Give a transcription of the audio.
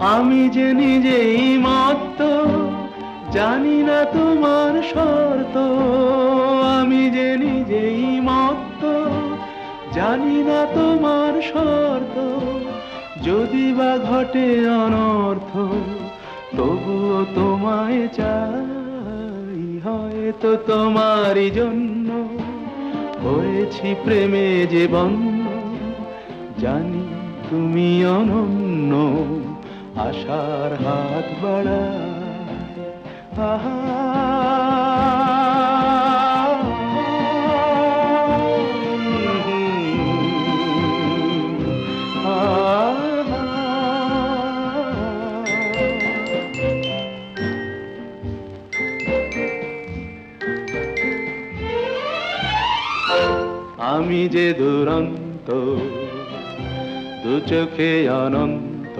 আমি যে নিজেই মত্ত, জানি না তোমার শর্ত। আমি যে নিজেই মত্ত, জানি না তোমার শর্ত। যদি বা ঘটে অনর্থ, তবুও তোমায় চাই। হয়তো তোমারই জন্য হয়েছি প্রেমে যে বন্য, জানি তুমি অনন্য। আশার হাত আহা। আমি যে দুরন্ত দু চোখে অনন্ত।